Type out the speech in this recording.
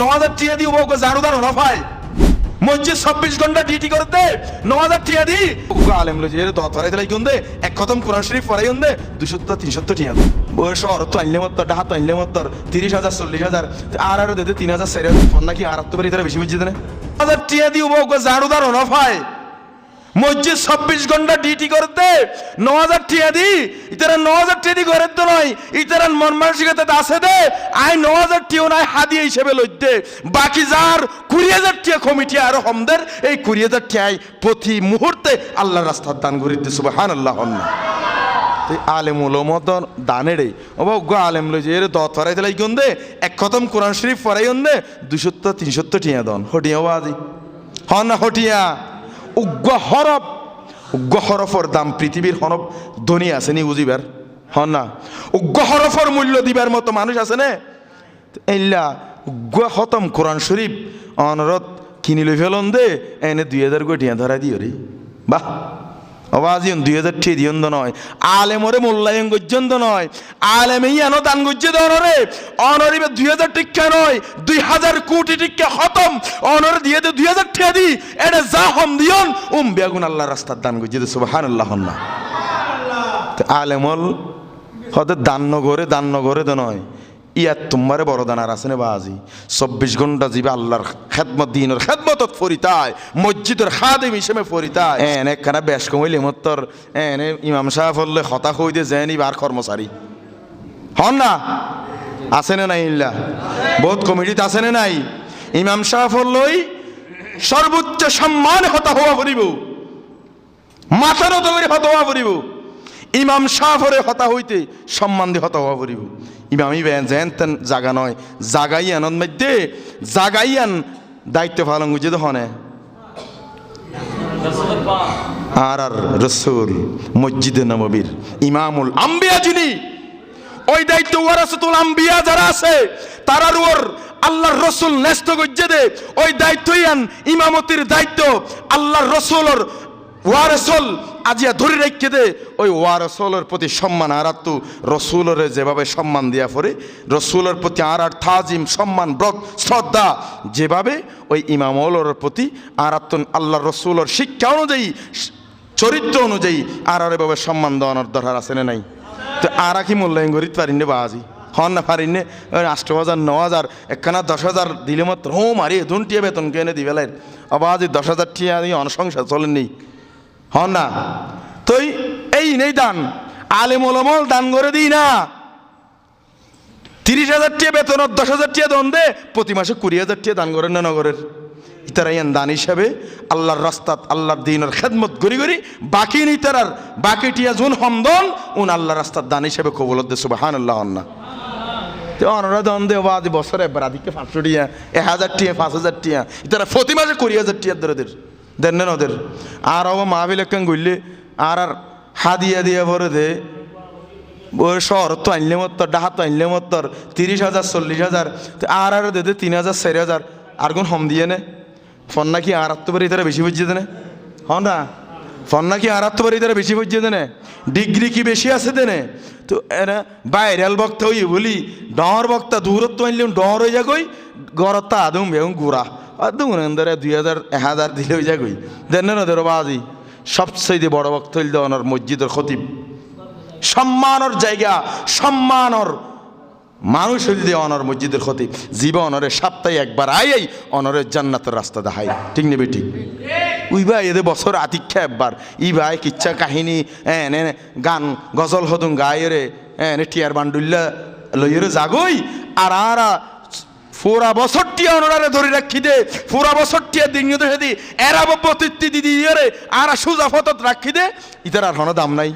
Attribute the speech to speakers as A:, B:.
A: ন হাজার টিয়া দিয়ে ওকে জারুদার ভাই মসজিদ চব্বিশ ঘণ্টা ডিউটি করতে। ন হাজার টিয়া দি আলেম লজি এর দত হারাই দিলাই দে এক খতম কোরআন শরীফ পড়াই দে দুশো তিনশো টিয়া। বয়স অর তো আনলে মত ডাহাত আনলে মত্তর। তিরিশ হাজার চল্লিশ হাজার। আর আরও দিতে তিন হাজার চারি হাজার। ফোন নাকি আর তো তারা বেশি মসজিদ না হাজার টিয়া দিয়ে ওকে জারুদার ভাই মসজিদ চব্বিশ ঘণ্টা ডিউটি করতে। ন হাজার টিয়া দি। ইতারা ন হাজার টিয়া দি ঘরের তো নয়। ইতারা মন মানসিকতা আছে দে। আই ন হাজার টিও নাই হাদিয়া হিসেবে লইতে বাকি যার কুড়ি হাজার টিয়া কমিটি আরও হমদের, এই কুড়ি হাজার টিয়াই প্রতি মুহূর্তে আল্লাহ রাস্তার দান করিতে সুবাহান আল্লাহ তুই আলেম উলমত দানেরে ও বা উগ্র আলেম লই যে দত ফরাই দিলাই কোন দে। এক খতম কোরআন শরীফ ফরাই অন দে। দুশো তিনশো টিয়া দন। হটিয়া বাজি হন না, হটিয়া। উগ্র হরফ। উগ্র হরফর দাম পৃথিবীর হরফ ধনী আছে নি বুঝিবার? হন না। উগ্র হরফর মূল্য দিবার মতো মানুষ আছে নে? এইলা উগ্র খতম কোরআন শরীফ অনরত কিনি ফেলন দে, এনে দুই হাজার গোটিয়া ধরা দিও রে। বাহ! অবাজিয়ন দুই হাজার ঠিয়ে দিয়ন নয়। আলেমরে মূল্যায়ন গজ্জন্ত নয়। আলেমে ইয়ানো দান গজ্জে দনরে অনরিবে দুই হাজার টিক্কা নয়। দুই হাজার কোটি টিক্কা খতম। অনরে দিয়ে দে দুই হাজার ঠিয়া দি। এটা যা হম দিয়ন, উম বেগুন আল্লাহ রাস্তার দান গজ্জে দে সুবাহান আল্লাহ আলেমল হতে দান নগরে দান নগরে তো নয়। ইয়াত তোমারে বড় দানার আছে নে বাজি? চব্বিশ ঘণ্টা যাবে আল্লাহর খেদমত, দিনের খেদমতত ফরিতায়, মসজিদের খাদিম হিসেবে ফরিতায়। এন একখানা বেশ কমাইলে মত্তর এনে ইমাম সাহেব হলে হতা হই দিয়ে যেনি বার কর্মচারী। হন না? আছে না নাই ইল্লা? বহুত কমিটিতে আছে না নাই? ইমাম সাহেব হলই সর্বোচ্চ সম্মান হতা হওয়া করিব মাথার তো করে হতা হওয়া করিব ইমাম সাহরে হতা হইতে সম্মান দিয়ে হতা হওয়া করিব ইমামি যেন তেন জাগা নয় জাগাই আনন্দ মধ্যে জাগাই আন দায়িত্ব পালন বুঝে তো হনে। আর আর রসুল মসজিদে নববীর ইমামুল আম্বিয়া যিনি, ওই দায়িত্ব ওয়ারাসাতুল আম্বিয়া যারা আছে তারার ওর আল্লাহর রসুল ন্যস্ত গজ্জে দে। ওই দায়িত্বই আন ইমামতির দায়িত্ব, আল্লাহর রসুলর ওয়ারসল, আজিয়া ধরে রেখে দে। ওই ওয়ারসলের প্রতি সম্মান আর তু রসুলরে যেভাবে সম্মান দিয়া পরে রসুলের প্রতি আর আর থাজিম সম্মান, ব্রত, শ্রদ্ধা, যেভাবে ওই ইমামলের প্রতি আর আল্লাহ রসুলের শিক্ষা অনুযায়ী, চরিত্র অনুযায়ী আর আর এভাবে সম্মান দেওয়ানোর দরকার আছে না নাই? তো আর কি মূল্যায়ন করিতে পারি নে বাজি হন না পারি নে? আষ্ট হাজার ন হাজার একখানা দশ হাজার দিলে মাত্র হো মারি ধুন টিয়া বেতন কেনে দিবেলেন আবাজি দশ হাজার টিয়া দিয়ে অনসংসার চলেন হন না। তুই এই নেই দান। আলেম ওলমল দান করে দিই না। তিরিশ হাজার টিয়া বেতন, দশ হাজার টিয়া দন দে, প্রতি মাসে কুড়ি হাজার টিয়া দান করেন না নগরের। ইতারা ইয়ান দান হিসাবে আল্লাহর রাস্তাত আল্লাহর দিনের খেদমত করি করি, বাকি নি তারার বাকি টিয়া জুন হমদন উন আল্লাহ রাস্তার দান হিসাবে কবলত দে সুবাহান আল্লাহ না। তো অনরা দন দে বাদি বছর একবার আদিকে পাঁচশো টিয়া এক হাজার টিয়া, পাঁচ হাজার টিয়া। ইতারা প্রতি মাসে কুড়ি হাজার টিয়া ধরে দেন ওদের আর ও মাহবিলেকান গইলে, আর আর হাদিয়া দিয়া ভরে দে। ওই শহর তো আনলে মত্তর, ডাহাত আনলে মত্তর, তিরিশ হাজার, চল্লিশ হাজার আর আর দে তিন হাজার, চারি হাজার, আর কোন হম দিয়ে নে। ফোন নাকি আর আত্ম পারি তারা বেশি বুঝিয়ে দেনে হন না? ফোন নাকি আর আত্ম পারি তারা বেশি বুঝিয়ে দেনে ডিগ্রি কি বেশি আছে দেনে তো এরা বাইরেল বক্তা হই বলি, ডর বক্তা দূরত্ব আনলে ডর হয়ে যাগই গরত্তা আদম বেগুন গুড়া। আদম ধরে দুই হাজার এক হাজার দিলে হয়ে যাগই দেন না বাজি সবচেয়ে বড় বক্তা হইল দেওয়ানোর মসজিদের খতিব সম্মানর জায়গা সম্মানর মানুষ হইল দিয়ে অনর মসজিদের ক্ষতি জীব অনরে সপ্তাহে একবার আই আই অনরের জান্নাতের রাস্তা দেখাই ঠিক নেবে ঠিক উই ভাই এদের বছর আতিক্ষা একবার ই ভাই কিচ্ছা কাহিনী এনে গান গজল হতুন গায়েরে এনে টিয়ার বান্ডুল্লা লইয়েরে জাগই আর আরা পুরা বছরটি অনরারে ধরে রাখি দে। পুরা বছরটি দিন দি এরা বতিত্তি দিদি আর সুজা ফতত রাখি দে। ইতার আর হন দাম নাই।